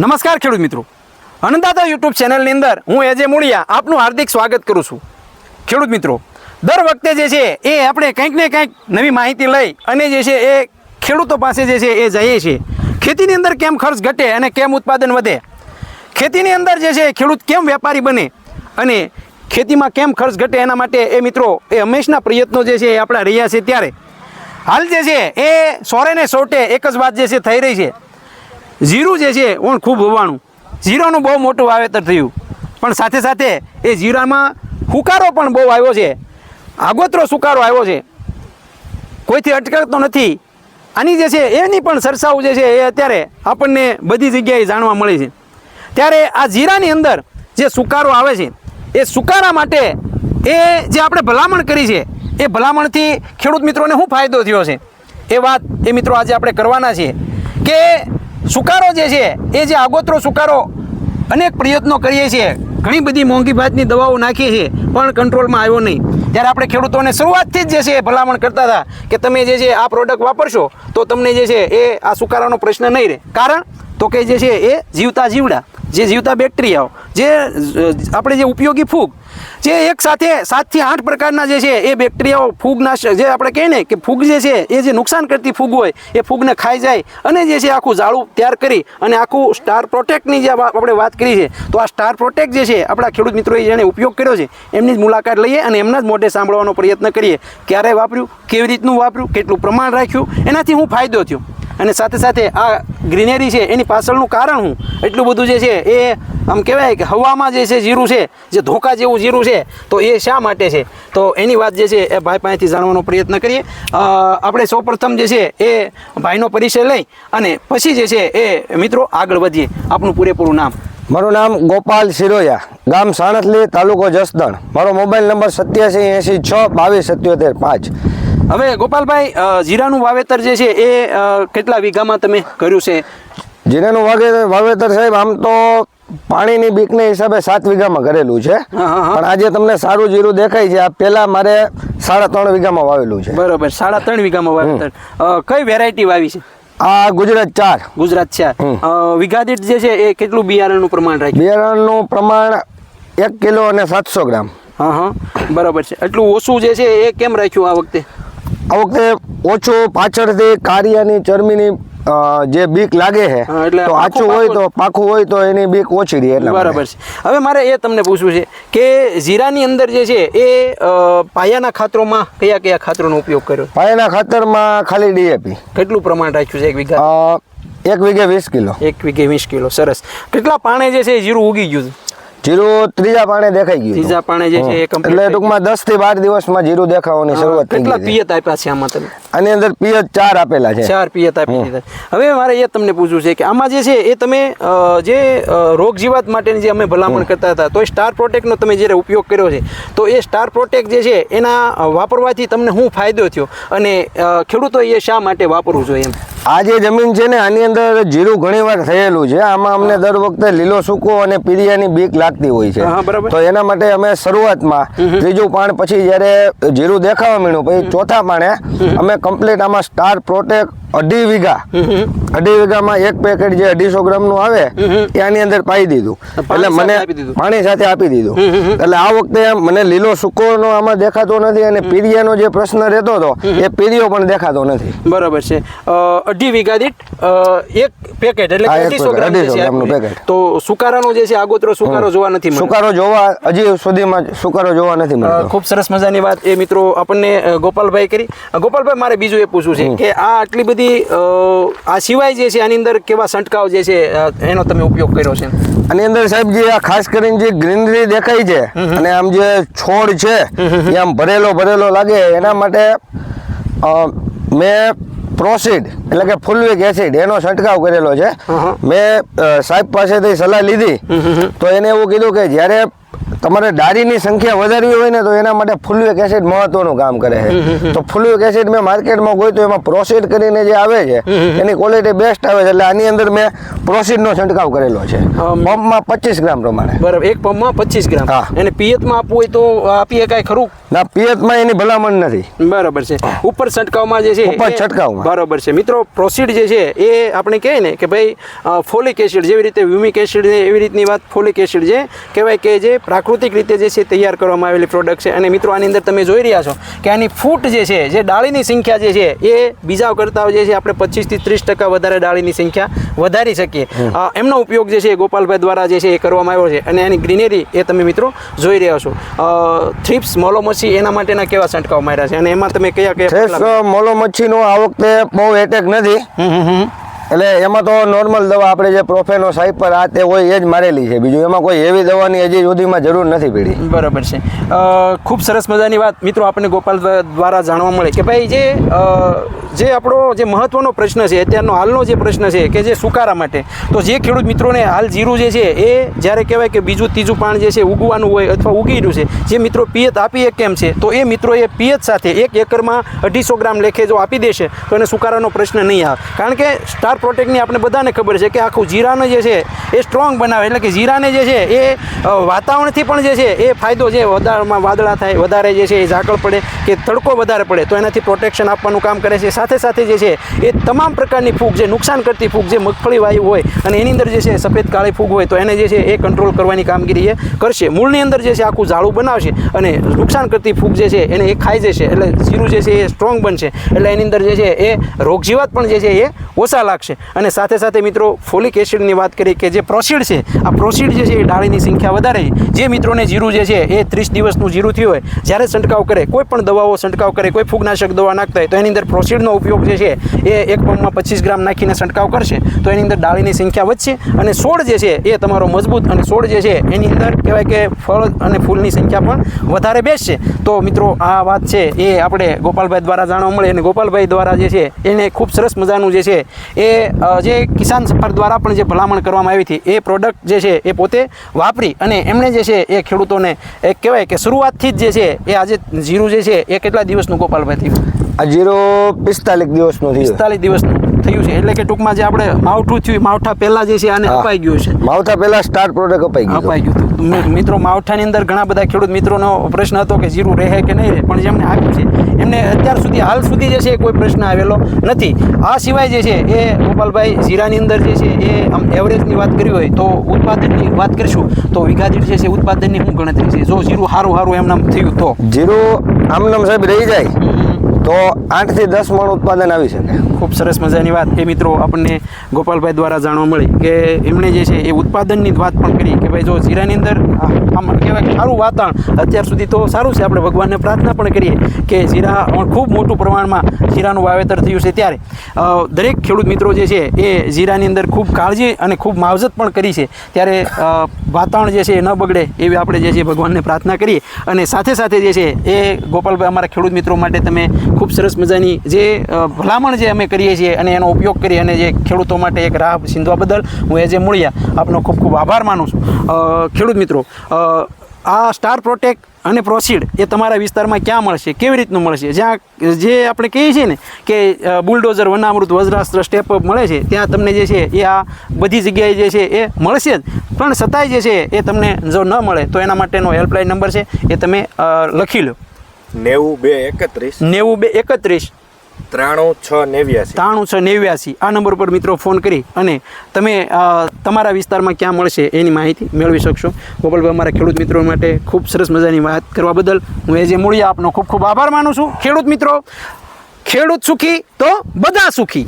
નમસ્કાર ખેડૂત મિત્રો. અન્નદાતા યુટ્યુબ ચેનલની અંદર હું એજે મૂળિયા આપનું હાર્દિક સ્વાગત કરું છું. ખેડૂત મિત્રો, દર વખતે જે છે એ આપણે કંઈક ને કંઈક નવી માહિતી લઈ અને જે છે એ ખેડૂતો પાસે જે છે એ જઈએ છીએ. ખેતીની અંદર કેમ ખર્ચ ઘટે અને કેમ ઉત્પાદન વધે? ખેતીની અંદર જે છે ખેડૂત કેમ વેપારી બને? અને ખેતીમાં કેમ ખર્ચ ઘટે એના માટે એ મિત્રો એ હંમેશના પ્રયત્નો જે છે એ આપણા રહ્યા છે ત્યારે. હાલ જે છે એ સોરે ને સોટે એક જ વાત જે છે થઈ રહી છે. જીરું જે છે ઓણ ખૂબ હોવાનું. જીરાનું બહુ મોટું વાવેતર થયું. પણ સાથે સાથે એ જીરામાં સુકારો પણ બહુ આવ્યો છે. આગોતરો સુકારો આવ્યો છે. કોઈથી અટકતો નથી. આની જે છે, એની પણ સરસાવું જે છે, એ અત્યારે આપણને બધી જગ્યાએ જાણવા મળે છે. ત્યારે આ જીરાની અંદર જે સુકારો આવે છે, એ સુકારા માટે એ જે આપણે ભલામણ કરી છે, એ ભલામણથી ખેડૂત મિત્રોને શું ફાયદો થયો છે? એ વાત એ મિત્રો આજે આપણે કરવાના છીએ કે સુકારો જે છે, એ જે આગોતરો સુકારો અનેક પ્રયત્નો કરીએ છીએ. ઘણી બધી મોંઘી ભાતની દવાઓ નાખીએ છીએ, પણ કંટ્રોલમાં આવ્યો નહીં. ત્યારે આપણે ખેડૂતોને શરૂઆતથી જ જે છે ભલામણ કરતા હતા કે તમે જે છે આ પ્રોડક્ટ વાપરશો, તો તમને જે છે એ આ સુકારાનો પ્રશ્ન નહીં રહે. કારણ, તો કે જે છે એ જીવતા જીવડા, જે જીવતા બેક્ટેરિયાઓ જે આપણે જે ઉપયોગી ફૂગ જે એક સાથે સાતથી આઠ પ્રકારના જે છે, એ બેક્ટેરિયાઓ ફૂગના જે આપણે કહીએ ને કે ફૂગ જે છે, એ જે નુકસાન કરતી ફૂગ હોય, એ ફૂગને ખાઈ જાય અને જે છે, આખું ઝાડું તૈયાર કરી અને આખું સ્ટાર પ્રોટેક્ટની જે આપણે વાત કરી છે, તો આ સ્ટાર પ્રોટેક્ટ જે છે, આપણા ખેડૂત મિત્રોએ જેણે ઉપયોગ કર્યો છે, એમની જ મુલાકાત લઈએ અને એમના જ મોઢે સાંભળવાનો પ્રયત્ન કરીએ. ક્યારે વાપર્યું, કેવી રીતનું વાપર્યું, કેટલું પ્રમાણ રાખ્યું, એનાથી હું ફાયદો થયો. અને સાથે સાથે આ ગ્રીનરી છે, એની પાછળનું કારણ હું એટલું બધું જે છે, એ આમ કહેવાય કે હવામાં જે છે, જીરું છે, જે ધોકા જેવું જીરું છે, તો એ શા માટે છે? તો એની વાત જે છે, એ ભાઈ પાસેથી જાણવાનો પ્રયત્ન કરીએ. આપણે સૌપ્રથમ જે છે, એ ભાઈનો પરિચય લઈ અને પછી જે છે, એ મિત્રો આગળ વધીએ. આપનું પૂરેપૂરું નામ. મારું નામ ગોપાલ સિરોયા ગામ સાણસલી તાલુકો જસદણ. મારો મોબાઈલ નંબર સત્યાસી એંસી છ બાવીસ સત્યોતેર પાંચ. હવે ગોપાલભાઈ જીરાનું વાવેતર જે છે એ કેટલા વીઘામાં તમે કર્યું છે? જીરાનું વાવેતર વાવેતર સાહેબ આમ તો પાણીની બીકને હિસાબે સાત વીઘામાં કરેલું છે. પણ આજે તમને સારું જીરું દેખાય છે. આ પેલા મારે સાડા ત્રણ વીઘામાં વાવેલું છે. બરોબર સાડા ત્રણ વીઘામાં વાવેતર. કઈ વેરાયટી વાવી છે? આ ગુજરાત ચાર. ગુજરાત હમ. વીઘા દીઠ જે છે એ કેટલું બિયારણનું પ્રમાણ રાખ્યું? બિયારણનું પ્રમાણ એક કિલો અને સાતસો ગ્રામ. હા હા. બરાબર છે. એટલું ઓછું જે છે એ કેમ રાખ્યું આ વખતે? આ વખતે ઓછું પાછળથી કારિયાની ચરમીની જે બીક લાગે છે તો આછું હોય તો પાકું હોય તો એની બીક ઓછી રહે એટલે બરાબર છે. હવે મારે એ તમને પૂછવું છે કે જીરાની અંદર જે છે એ પાયાના ખાતરોમાં કયા કયા ખાતરોનો ઉપયોગ કર્યો? પાયાના ખાતરમાં ખાલી ડીએપી. કેટલું પ્રમાણ રાખ્યું છે એક વીઘા એક વીઘે વીસ કિલો. એક વીઘે વીસ કિલો સરસ. કેટલા પાણે જે છે એ જીરું ઉગી ગયું છે જીરું ત્રીજા પાણે દેખાઈ ગયું ત્રીજા પાણે જે છે એટલે ટૂંકમાં દસથી બાર દિવસમાં જીરું દેખાવાની શરૂઆત થઈ કેટલા ગઈ હતી. પિયત આપ્યા છે આમાં તમે? આની અંદર પિયત ચાર આપેલા છે. ચાર પિયત આપી દીધા. હવે મારે એ તમને પૂછવું છે કે આમાં જે છે એ તમે જે રોગ જીવાત માટેની જે અમે ભલામણ કરતા હતા તો એ સ્ટાર પ્રોટેક્ટનો તમે જ્યારે ઉપયોગ કર્યો છે તો એ સ્ટાર પ્રોટેક્ટ જે છે એના વાપરવાથી તમને શું ફાયદો થયો? અને ખેડૂતો એ શા માટે વાપરવું જોઈએ એમ? આ જે જમીન છે ને આની અંદર જીરું ઘણી વાર થયેલું છે. આમાં અમને દર વખતે લીલો સૂકો અને પીરિયાની બીક લાગતી હોય છે. તો એના માટે અમે શરૂઆતમાં ત્રીજું પાણ પછી જ્યારે જીરું દેખાવા માંડ્યું પછી ચોથા પાણે અમે કમ્પ્લીટ આમાં સ્ટાર પ્રોટેક્ટ અઢી વીઘા. અઢી વીઘામાં એક પેકેટ જે અઢીસો ગ્રામનું આવે એ અંદર પાઈ દીધું. એટલે મને પાણી સાથે આપી દીધું. એટલે આ વખતે મને લીલો સૂકોનો આમાં દેખાતો નથી અને પીરિયાનો જે પ્રશ્ન રહેતો હતો એ પીરિયો પણ દેખાતો નથી. બરાબર છે. અઢી વીઘા દીઠ એક પેકેટ એટલે અઢીસો ગ્રામ જે 250 છે ગ્રામનું આપ્યું. પેકેટ. તો સુકારાનો જે છે આગોતરો સુકારો જોવા નથી સુકારો જોવા હજી સુધીમાં સુકારો જોવા નથી મળતો ખૂબ સરસ મજાની વાત એ મિત્રો આપણને ગોપાલભાઈ કરી. ગોપાલભાઈ મારે બીજું એ પૂછવું છે કે આ આટલી બધી અ, આ સિવાય જે છે આની અંદર કેવા છંટકાવ જે છે એનો તમે ઉપયોગ કર્યો છે? આની અંદર સાહેબ જે આ ખાસ કરીને જે ગ્રીનરી દેખાય છે અને આમ જે છોડ છે એ આમ ભરેલો ભરેલો લાગે એના માટે મેં પ્રોસીડ એટલે કે ફુલવિક એસિડ એનો છંટકાવ કરેલો છે. મેં સાહેબ પાસેથી સલાહ લીધી. તો એને એવું કીધું કે જ્યારે તમારે ડાળીની સંખ્યા વધારવી હોય ને તો એના માટે ફુલવિક એસિડ મહત્વનું કામ કરે છે. તો ફુલવિક એસિડ મેં માર્કેટમાં ગોઈ તો એમાં પ્રોસીડ કરીને જે આવે છે એની ક્વોલિટી બેસ્ટ આવે છે. એટલે આની અંદર મેં પ્રોસીડનો છંટકાવ કરેલો છે. પંપમાં પચીસ ગ્રામ પ્રમાણે. બરાબર એક પંપમાં પચીસ ગ્રામ. હા. અને પિયતમાં આપવું હોય તો આપીએ કાંઈ ખરું? ના પિયતમાં એની ભલામણ નથી. બરાબર છે. ઉપર છંટકાવમાં જે છે ઉપર છંટકાવમાં. બરોબર છે. મિત્રો પ્રોસીડ જે છે એ આપણે કહીએ ને કે ભાઈ ફોલિક એસિડ જેવી રીતે વ્યુમિક એસિડ છે એવી રીતની વાત ફોલિક એસિડ છે કહેવાય કે જે પ્રાકૃતિક રીતે જે છે તૈયાર કરવામાં આવેલી પ્રોડક્ટ છે. અને મિત્રો આની અંદર તમે જોઈ રહ્યા છો કે આની ફૂટ જે છે જે ડાળીની સંખ્યા જે છે એ બીજા કરતાં જે છે આપણે પચીસથી ત્રીસ ટકા વધારે ડાળીની સંખ્યા વધારી શકીએ. એમનો ઉપયોગ જે છે એ ગોપાલભાઈ દ્વારા જે છે એ કરવામાં આવ્યો છે. અને એની ગ્રીનરી એ તમે મિત્રો જોઈ રહ્યા છો. થ્રીપ્સ મોલોમસી એના માટેના કેવા છંટકાવ માર્યા છે? અને એમાં તમે કયા કયા મોલો મચ્છીનો આ વખતે બહુ એટેક નથી. એટલે એમાં તો નોર્મલ દવા આપણે જે પ્રોફેનો સાઇપર આ તે હોય એ જ મારેલી છે. બીજું એમાં કોઈ એવી દવાની હજી સુધીમાં જરૂર નથી પડી. બરાબર છે. ખૂબ સરસ મજાની વાત મિત્રો આપણને ગોપાલ દ્વારા જાણવા મળે કે ભાઈ જે જે આપણો જે મહત્વનો પ્રશ્ન છે, અત્યારનો હાલનો જે પ્રશ્ન છે કે જે સુકારા માટે, તો જે ખેડૂત મિત્રોને હાલ જીરું જે છે એ જ્યારે કહેવાય કે બીજું ત્રીજું પાણ જે છે ઉગવાનું હોય અથવા ઉગી રહ્યું છે, જે મિત્રો પિયત આપી એક કેમ છે, તો એ મિત્રો એ પિયત સાથે એક એકરમાં અઢીસો ગ્રામ લેખે જો આપી દેશે, તો એને સુકારાનો પ્રશ્ન નહીં આવે. કારણ કે સ્ટાર પ્રોટેક્ટની આપણે બધાને ખબર છે કે આખું જીરાનો જે છે એ સ્ટ્રોંગ બનાવે એટલે કે જીરાને જે છે એ વાતાવરણથી પણ જે છે એ ફાયદો છે વધારમાં વાદળા થાય વધારે જે છે એ ઝાકળ પડે કે તડકો વધારે પડે તો એનાથી પ્રોટેક્શન આપવાનું કામ કરે છે સાથે સાથે જે છે એ તમામ પ્રકારની ફૂગ જે નુકસાન કરતી ફૂગ જે મગફળી વાયુ હોય અને એની અંદર જે છે સફેદ કાળી ફૂગ હોય તો એને જે છે એ કંટ્રોલ કરવાની કામગીરી એ કરશે મૂળની અંદર જે છે આખું ઝાડું બનાવશે અને નુકસાન કરતી ફૂગ જે છે એને એ ખાઈ જશે એટલે જીરું જે છે એ સ્ટ્રોંગ બનશે એટલે એની અંદર જે છે એ રોગજીવાત પણ જે છે એ ઓછા લાગશે અને સાથે સાથે મિત્રો, ફોલિક એસિડની વાત કરીએ કે જે પ્રોસીડ છે, આ પ્રોસીડ જે છે એ ડાળીની સંખ્યા વધારે. જે મિત્રોને જીરું જે છે એ ત્રીસ દિવસનું જીરું થયું હોય, જ્યારે છંટકાવ કરે, કોઈ પણ દવાઓ છંટકાવ કરે, કોઈ ફૂગનાશક દવા નાખતા હોય, તો એની અંદર પ્રોસીડનો ઉપયોગ જે છે એ એક પંપમાં પચીસ ગ્રામ નાખીને છંટકાવ કરશે. તો એની અંદર ડાળીની સંખ્યા વધશે અને છોડ જે છે એ તમારો મજબૂત અને છોડ જે છે એની અંદર કહેવાય કે ફળ અને ફૂલની સંખ્યા પણ વધારે બેસશે. તો મિત્રો, આ વાત છે એ આપણે ગોપાલભાઈ દ્વારા જાણવા મળે અને ગોપાલભાઈ દ્વારા જે છે એને ખૂબ સરસ મજાનું જે છે એ જે કિસાન સફર દ્વારા પણ જે ભલામણ કરવામાં આવી હતી, એ પ્રોડક્ટ જે છે એ પોતે વાપરી અને એમણે જે છે એ ખેડૂતોને, એક કહેવાય કે શરૂઆતથી જ જે છે એ આજે જીરું જે છે એ કેટલા દિવસનું ગોપાલભાઈ થયું? આ જીરો પિસ્તાલીસ દિવસનો થયું. પિસ્તાલીસ દિવસનું થયું છે. એટલે કે ટૂંકમાં જે આપણે માવઠું થયું માવઠા પહેલાં જે છે આને. અપાઈ ગયું છે. માવઠા પહેલા સ્ટાર પ્રોડક્ટ અપાઈ ગયું અપાઈ ગયું મિત્રો માવઠાની અંદર ઘણા બધા ખેડૂત મિત્રોનો પ્રશ્ન હતો કે જીરું રહે કે નહીં રહે પણ જેમને આપ્યું છે એમને અત્યાર સુધી હાલ સુધી જે છે કોઈ પ્રશ્ન આવેલો નથી. આ સિવાય જે છે એ ગોપાલભાઈ જીરાની અંદર જે છે એ આમ એવરેજની વાત કરી હોય તો ઉત્પાદનની વાત કરીશું તો વીઘા દીઠ જે છે ઉત્પાદનની શું ગણતરી છે? જો જીરું સારું સારું એમ નામ થયું તો. જીરો આમનામ સાહેબ રહી જાય. તો આઠથી દસ મણ ઉત્પાદન આવી શકે. ખૂબ સરસ મજાની વાત. એ મિત્રો આપણને ગોપાલભાઈ દ્વારા જાણવા મળી કે એમણે જે છે એ ઉત્પાદનની વાત પણ કરી કે ભાઈ જો જીરાની અંદર આમ કહેવાય કે સારું વાતાવરણ. અત્યાર સુધી તો સારું છે, આપણે ભગવાનને પ્રાર્થના પણ કરીએ કે જીરા ખૂબ મોટું પ્રમાણમાં જીરાનું વાવેતર થયું છે ત્યારે. દરેક ખેડૂત મિત્રો જે છે, એ જીરાની અંદર ખૂબ કાળજી અને ખૂબ માવજત પણ કરી છે. ત્યારે વાતાવરણ જે છે, એ ન બગડે એવી આપણે જે છે, ભગવાનને પ્રાર્થના કરીએ. અને સાથે સાથે જે છે, એ ગોપાલભાઈ, અમારા ખેડૂત મિત્રો માટે તમે ખૂબ સરસ મજાની જે ભલામણ જે અમે કરીએ છીએ અને એનો ઉપયોગ કરી અને જે ખેડૂતો માટે એક રાહ સિંધવા બદલ હું એ જે મૂળ્યા, આપનો ખૂબ ખૂબ આભાર માનું છું. ખેડૂત મિત્રો આ સ્ટાર પ્રોટેક્ટ અને પ્રોસીડ એ તમારા વિસ્તારમાં ક્યાં મળશે? કેવી રીતનું મળશે? જ્યાં જે આપણે કહીએ છીએ ને કે બુલડોઝર વનામૃત વજ્રાસ્ત્ર સ્ટેપ અપ મળે છે ત્યાં તમને જે છે એ આ બધી જગ્યાએ જે છે એ મળશે જ. પણ છતાંય જે છે એ તમને જો ન મળે તો એના માટેનો હેલ્પલાઇન નંબર છે એ તમે લખી લો. નેવું બે એકત્રીસ. નેવું બે એકત્રીસ. ત્રાણું છ નેવ્યાસી. ત્રાણું છ નેવ્યાસી. આ નંબર પર મિત્રો ફોન કરી અને તમે તમારા વિસ્તારમાં ક્યાં મળશે એની માહિતી મેળવી શકશો. ગોપાલભાઈ, અમારા ખેડૂત મિત્રો માટે ખૂબ સરસ મજાની વાત કરવા બદલ હું એ જે મૂળિયા આપનો ખૂબ ખૂબ આભાર માનું છું. ખેડૂત મિત્રો, ખેડૂત સુખી તો બધા સુખી.